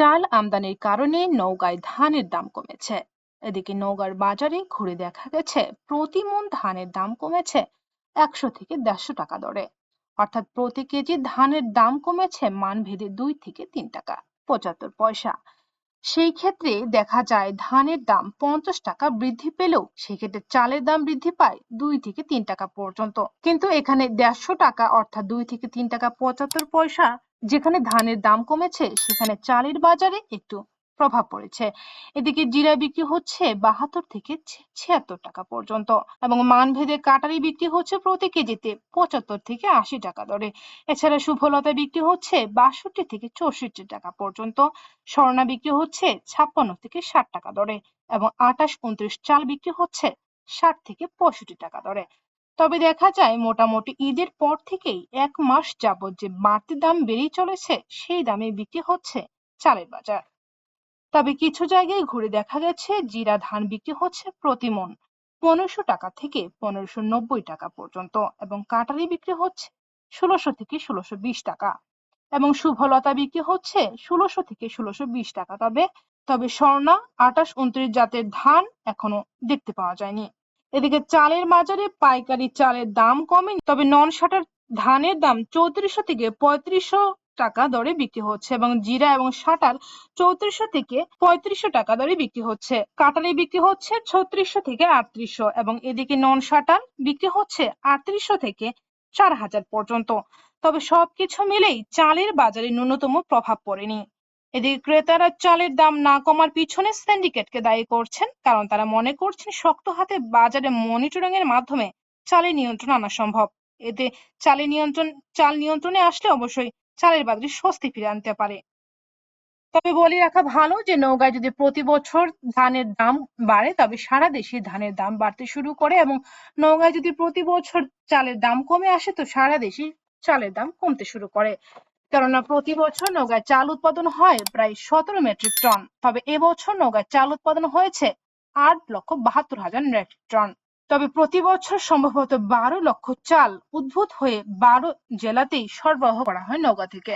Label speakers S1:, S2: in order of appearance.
S1: চাল আমদানির কারণে নওগাঁয় ধানের দাম কমেছে। এদিকে নওগাঁর বাজারে ঘুরে দেখা গেছে, প্রতি মন ধানের দাম কমেছে একশো থেকে দেড়শো টাকা দরে। অর্থাৎ প্রতি কেজি ধানের দাম কমেছে মানভেদে দুই থেকে তিন টাকা, পঁচাত্তর পয়সা। সেই ক্ষেত্রে দেখা যায় ধানের দাম পঞ্চাশ টাকা বৃদ্ধি পেলেও সেক্ষেত্রে চালের দাম বৃদ্ধি পায় দুই থেকে তিন টাকা পর্যন্ত। কিন্তু এখানে দেড়শো টাকা অর্থাৎ দুই থেকে তিন টাকা পঁচাত্তর পয়সা যেখানে ধানের দাম কমেছে সেখানে চালের বাজারে একটু প্রভাব পড়েছে। এদিকে জিরা বিক্রি হচ্ছে বাহাত্তর থেকে ছিয়াত্তর টাকা পর্যন্ত এবং মানভেদে কাটারি বিক্রি হচ্ছে প্রতি কেজিতে পঁচাত্তর থেকে আশি টাকা দরে। এছাড়া শুভলতা বিক্রি হচ্ছে বাষট্টি থেকে চৌষট্টি টাকা পর্যন্ত। স্বর্ণা বিক্রি হচ্ছে ছাপ্পান্ন থেকে ষাট টাকা দরে এবং আটাশ উনত্রিশ চাল বিক্রি হচ্ছে ষাট থেকে পঁয়ষট্টি টাকা দরে। তবে দেখা যায় মোটামুটি ঈদের পর থেকেই এক মাস যাবত যে বাড়তি দাম বেড়েই চলেছে, সেই দামে বিক্রি হচ্ছে চালের বাজার। তবে কিছু জায়গায় ঘুরে দেখা গেছে জিরা ধান বিক্রি হচ্ছে প্রতি মন পনেরোশো টাকা থেকে পনেরোশো নব্বই টাকা পর্যন্ত এবং কাটারি বিক্রি হচ্ছে ষোলোশো থেকে ষোলোশো বিশ টাকা এবং শুভলতা বিক্রি হচ্ছে ষোলোশো থেকে ষোলোশো বিশ টাকা। তবে তবে স্বর্ণা আঠাশ উনত্রিশ জাতের ধান এখনও দেখতে পাওয়া যায়নি। এদিকে চালের মাজারে পাইকারি চালের দাম কমেনি তবে নন শাটার ধানের দাম চৌত্রিশশো থেকে পঁয়ত্রিশশো টাকা দরে বিক্রি হচ্ছে এবং জিরা এবং শাটার চৌত্রিশশো থেকে পঁয়ত্রিশশো টাকা দরে বিক্রি হচ্ছে। কাটালি বিক্রি হচ্ছে ছত্রিশশো থেকে আটত্রিশশো এবং এদিকে নন শাটার বিক্রি হচ্ছে আটত্রিশশো থেকে চার হাজার পর্যন্ত। তবে সবকিছু মিলেই চালের বাজারে ন্যূনতম প্রভাব পড়েনি। এদিকে ক্রেতারা চালের দাম না কমার পিছনে সিন্ডিকেটকে দায়ী করছেন কারণ তারা মনে করছেন শক্ত হাতে বাজারে মনিটরিং এর মাধ্যমে চালের নিয়ন্ত্রণ আনা সম্ভব। এতে চালের নিয়ন্ত্রণ, চাল নিয়ন্ত্রণে আসলে অবশ্যই চালের বাজারে স্বস্তি ফিরে আনতে পারে। তবে বলে রাখা ভালো যে নৌগায় যদি প্রতি বছর ধানের দাম বাড়ে, তবে সারা দেশে ধানের দাম বাড়তে শুরু করে এবং নৌগায় যদি প্রতি বছর চালের দাম কমে আসে, তো সারা দেশে চালের দাম কমতে শুরু করে। কেননা প্রতি বছর নৌগায় চাল উৎপাদন হয় প্রায় সতেরো মেট্রিক টন, তবে এবছর নৌগায় চাল উৎপাদন হয়েছে আট লক্ষ বাহাত্তর হাজার মেট্রিক টন। তবে প্রতি বছর সম্ভবত বারো লক্ষ চাল উদ্ভূত হয়ে বারো জেলাতেই সরবরাহ করা হয় নওগাঁ থেকে।